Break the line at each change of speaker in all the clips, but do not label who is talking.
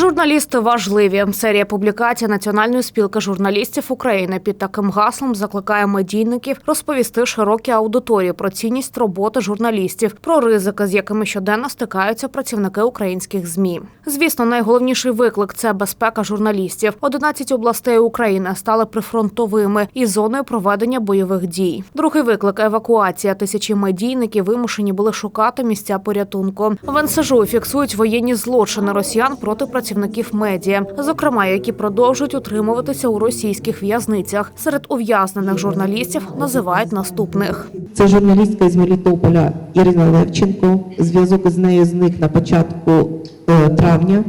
Журналісти важливі. Серія публікацій Національної спілки журналістів України під таким гаслом закликає медійників розповісти широкій аудиторії про цінність роботи журналістів, про ризики, з якими щоденно стикаються працівники українських змі. Звісно, найголовніший виклик це безпека журналістів. 11 областей України стали прифронтовими і зоною проведення бойових дій. Другий виклик евакуація. Тисячі медійників вимушені були шукати місця порятунку. В НСЖУ фіксують воєнні злочини росіян проти працівників медіа, зокрема, які продовжують утримуватися у російських в'язницях. Серед ув'язнених журналістів називають наступних.
Це журналістка із Мелітополя Ірина Левченко. Зв'язок із нею зник на початку е, травня.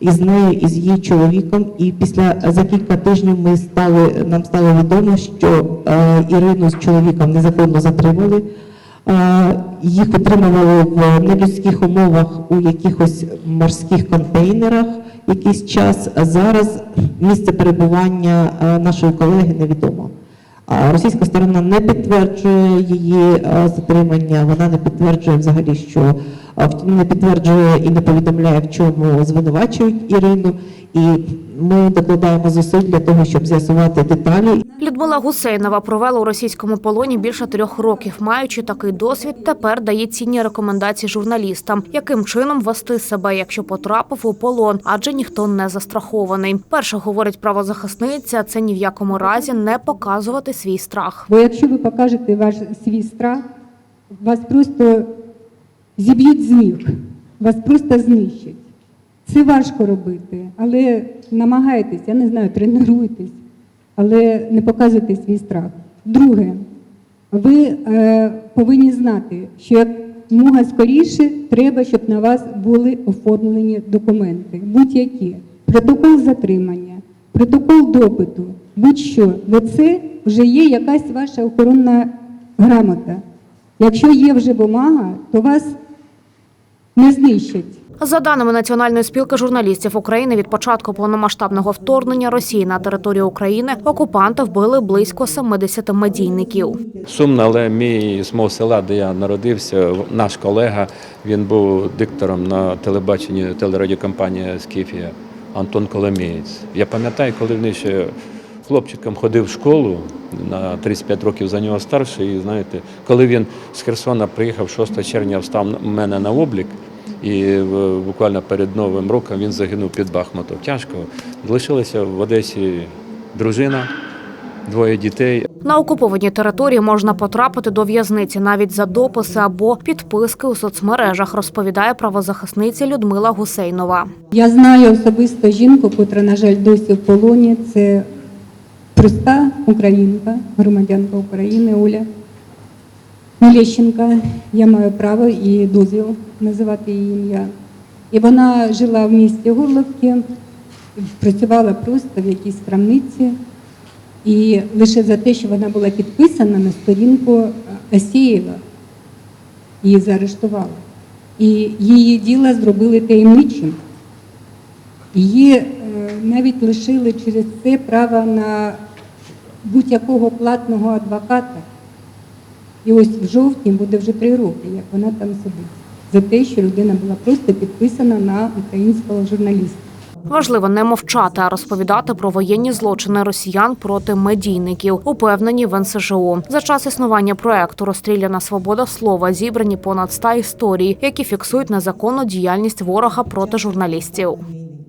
Із нею і з її чоловіком. І після за кілька тижнів ми стали нам стало відомо, що е, Ірину з чоловіком незаконно затримали. Їх утримували в нелюдських умовах у якихось морських контейнерах якийсь час. А зараз місце перебування нашої колеги невідомо. Російська сторона не підтверджує її затримання, вона не підтверджує взагалі, що не підтверджує і не повідомляє, в чому звинувачують Ірину. І ми докладаємо зусиль для того, щоб з'ясувати деталі
Людмила Гусейнова провела у російському полоні більше трьох років. Маючи такий досвід, тепер дає цінні рекомендації журналістам, яким чином вести себе, якщо потрапив у полон, адже ніхто не застрахований. Перше говорить правозахисниця, це ні в якому разі не показувати свій страх.
Бо якщо ви покажете ваш свій страх, вас просто зіб'ють з ніг, вас просто знищать. Це важко робити, але намагайтесь, я не знаю, тренуйтесь, але не показуйте свій страх. Друге, ви е, повинні знати, що як мога скоріше треба, щоб на вас були оформлені документи, будь-які. Протокол затримання, протокол допиту, будь-що. Бо це вже є якась ваша охоронна грамота. Якщо є вже бумага, то вас не знищать.
За даними Національної спілки журналістів України, від початку повномасштабного вторгнення Росії на територію України окупанти вбили близько 70 медійників.
Сумно, але мій з мого села, де я народився, наш колега, він був диктором на телебаченні телерадіокомпанії Скіфія Антон Коломієць. Я пам'ятаю, коли він ще хлопчиком ходив в школу на 35 років за нього старший. І знаєте, коли він з Херсона приїхав 6 червня, встав мене на облік. І буквально перед Новим роком він загинув під Бахмутом. Тяжко. Лишилася в Одесі дружина, двоє дітей.
На окупованій території можна потрапити до в'язниці навіть за дописи або підписки у соцмережах, розповідає правозахисниця Людмила Гусейнова.
Я знаю особисто жінку, котра, на жаль, досі в полоні. Це проста українка, громадянка України Оля Мілещенка. Я маю право і дозвіл називати її ім'я. І вона жила в місті Горловки, працювала просто в якійсь крамниці. І лише за те, що вона була підписана на сторінку Асєєва, її заарештували. І її діло зробили таємничим. Її е, навіть лишили через це право на будь-якого платного адвоката. І ось в жовтні буде вже три роки, як вона там сидить, за те, що людина була просто підписана на українського журналіста.
Важливо не мовчати, а розповідати про воєнні злочини росіян проти медійників, упевнені в НСЖУ. За час існування проекту Розстріляна свобода слова зібрані понад 100 історій, які фіксують незаконну діяльність ворога проти журналістів.